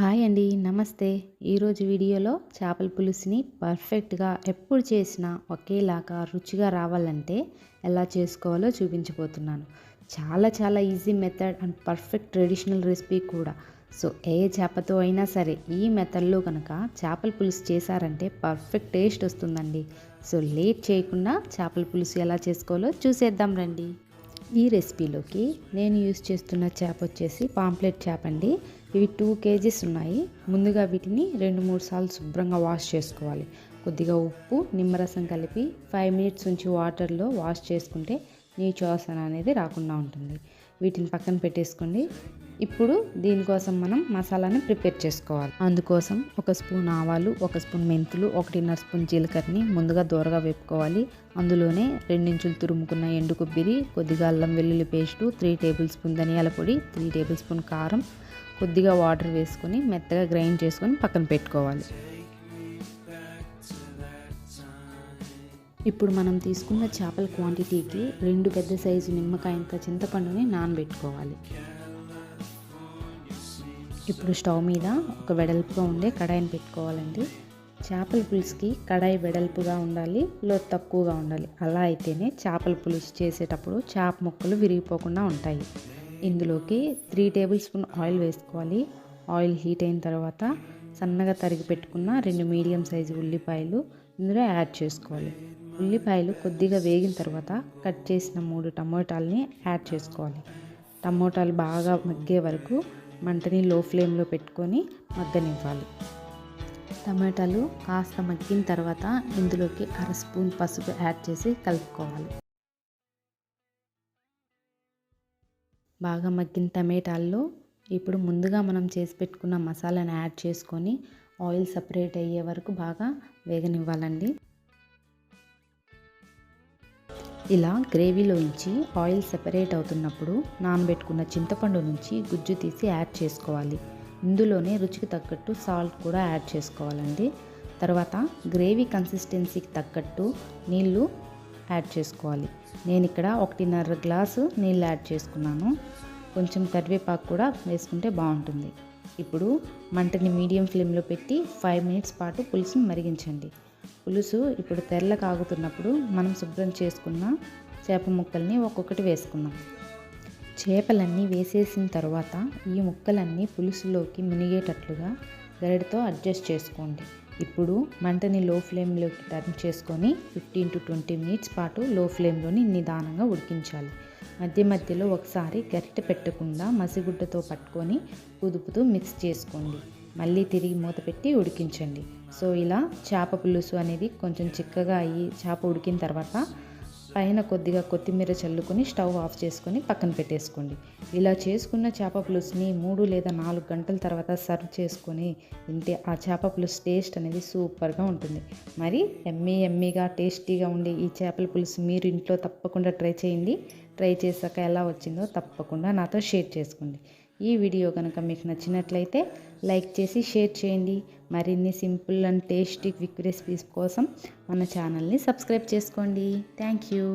Hi అండి నమస్తే. ఈరోజు వీడియోలో చేపల పులుసుని పర్ఫెక్ట్గా ఎప్పుడు చేసినా ఒకేలాగా రుచిగా రావాలంటే ఎలా చేసుకోవాలో చూపించబోతున్నాను. చాలా చాలా easy method and perfect traditional recipe కూడా. సో ఏ చేపతో అయినా సరే ఈ మెథడ్లో కనుక చేపల పులుసు చేశారంటే పర్ఫెక్ట్ టేస్ట్ వస్తుందండి. సో లేట్ చేయకుండా చేపల పులుసు ఎలా చేసుకోవాలో చూసేద్దాం రండి. ఈ రెసిపీలోకి నేను యూస్ చేస్తున్న చేప వచ్చేసి పాంప్లెట్ చేప అండి. ఇవి టూ కేజీస్ ఉన్నాయి. ముందుగా వీటిని రెండు మూడు సార్లు శుభ్రంగా వాష్ చేసుకోవాలి. కొద్దిగా ఉప్పు నిమ్మరసం కలిపి ఫైవ్ మినిట్స్ నుంచి వాటర్లో వాష్ చేసుకుంటే నీచు వాసన అనేది రాకుండా ఉంటుంది. వీటిని పక్కన పెట్టేసుకోండి. ఇప్పుడు దీనికోసం మనం మసాలాని ప్రిపేర్ చేసుకోవాలి. అందుకోసం ఒక స్పూన్ ఆవాలు ఒక స్పూన్ మెంతులు ఒకటిన్నర స్పూన్ జీలకర్రని ముందుగా దూరగా వేపుకోవాలి. అందులోనే రెండించులు తురుముకున్న ఎండు కొబ్బరి కొద్దిగా అల్లం వెల్లుల్లి పేస్టు త్రీ టేబుల్ స్పూన్ ధనియాల పొడి త్రీ టేబుల్ స్పూన్ కారం కొద్దిగా వాటర్ వేసుకొని మెత్తగా గ్రైండ్ చేసుకొని పక్కన పెట్టుకోవాలి. ఇప్పుడు మనం తీసుకున్న చేపల క్వాంటిటీకి రెండు పెద్ద సైజు నిమ్మకాయంత చింతపండుని నానబెట్టుకోవాలి. ఇప్పుడు స్టవ్ మీద ఒక వెడల్పుగా ఉండే కడాయిని పెట్టుకోవాలండి. చేపల పులుసుకి కడాయి వెడల్పుగా ఉండాలి లో తక్కువగా ఉండాలి. అలా అయితేనే చేపల పులుసు చేసేటప్పుడు చేప ముక్కలు విరిగిపోకుండా ఉంటాయి. ఇందులోకి త్రీ టేబుల్ స్పూన్ ఆయిల్ వేసుకోవాలి. ఆయిల్ హీట్ అయిన తర్వాత సన్నగా తరిగి పెట్టుకున్న రెండు మీడియం సైజు ఉల్లిపాయలు ఇందులో యాడ్ చేసుకోవాలి. ఉల్లిపాయలు కొద్దిగా వేగిన తర్వాత కట్ చేసిన మూడు టమోటాలని యాడ్ చేసుకోవాలి. టమోటాలు బాగా మగ్గే వరకు మంటని లో ఫ్లేమ్లో పెట్టుకొని మగ్గనివ్వాలి. టమాటాలు కాస్త మగ్గిన తర్వాత ఇందులోకి అర స్పూన్ పసుపు యాడ్ చేసి కలుపుకోవాలి. బాగా మగ్గిన టమాటాల్లో ఇప్పుడు ముందుగా మనం చేసి పెట్టుకున్న మసాలాను యాడ్ చేసుకొని ఆయిల్ సపరేట్ అయ్యే వరకు బాగా వేగనివ్వాలండి. ఇలా గ్రేవీలోంచి ఆయిల్ సెపరేట్ అవుతున్నప్పుడు నానబెట్టుకున్న చింతపండు నుంచి గుజ్జు తీసి యాడ్ చేసుకోవాలి. ఇందులోనే రుచికి తగ్గట్టు సాల్ట్ కూడా యాడ్ చేసుకోవాలండి. తర్వాత గ్రేవీ కన్సిస్టెన్సీకి తగ్గట్టు నీళ్ళు యాడ్ చేసుకోవాలి. నేను ఇక్కడ ఒకటిన్నర గ్లాసు నీళ్ళు యాడ్ చేసుకున్నాను. కొంచెం కరివేపాకు కూడా వేసుకుంటే బాగుంటుంది. ఇప్పుడు మంటని మీడియం ఫ్లేమ్లో పెట్టి ఫైవ్ మినిట్స్ పాటు పులుసుని మరిగించండి. పులుసు ఇప్పుడు తెల్ల కాగుతున్నప్పుడు మనం శుభ్రం చేసుకున్న చేప ముక్కల్ని ఒక్కొక్కటి వేసుకుందాం. చేపలన్నీ వేసేసిన తర్వాత ఈ ముక్కలన్నీ పులుసులోకి మునిగేటట్లుగా గరిటతో అడ్జస్ట్ చేసుకోండి. ఇప్పుడు మంటని లో ఫ్లేమ్లోకి టర్న్ చేసుకొని ఫిఫ్టీన్ టు ట్వంటీ మినిట్స్ పాటు లో ఫ్లేమ్లోని నిదానంగా ఉడికించాలి. మధ్య మధ్యలో ఒకసారి గరిటె పెట్టకుండా మసిగుడ్డతో పట్టుకొని కుదుపుతూ మిక్స్ చేసుకోండి. మళ్ళీ తిరిగి మూత పెట్టి ఉడికించండి. సో ఇలా చేప పులుసు అనేది కొంచెం చిక్కగా అయ్యి చేప ఉడికిన తర్వాత పైన కొద్దిగా కొత్తిమీర చల్లుకొని స్టవ్ ఆఫ్ చేసుకొని పక్కన పెట్టేసుకోండి. ఇలా చేసుకున్న చేప పులుసుని మూడు లేదా నాలుగు గంటల తర్వాత సర్వ్ చేసుకొని తింటే ఆ చేప పులుసు టేస్ట్ అనేది సూపర్గా ఉంటుంది. మరి ఎమ్మీ ఎమ్మీగా టేస్టీగా ఉండే ఈ చేపల పులుసు మీరు ఇంట్లో తప్పకుండా ట్రై చేయండి. ట్రై చేశాక ఎలా వచ్చిందో తప్పకుండా నాతో షేర్ చేసుకోండి. ఈ వీడియో కనుక మీకు నచ్చినట్లయితే లైక్ చేసి షేర్ చేయండి. మరిన్ని simple and tasty quick recipes కోసం మన ఛానల్ని సబ్స్క్రైబ్ చేసుకోండి. Thank you.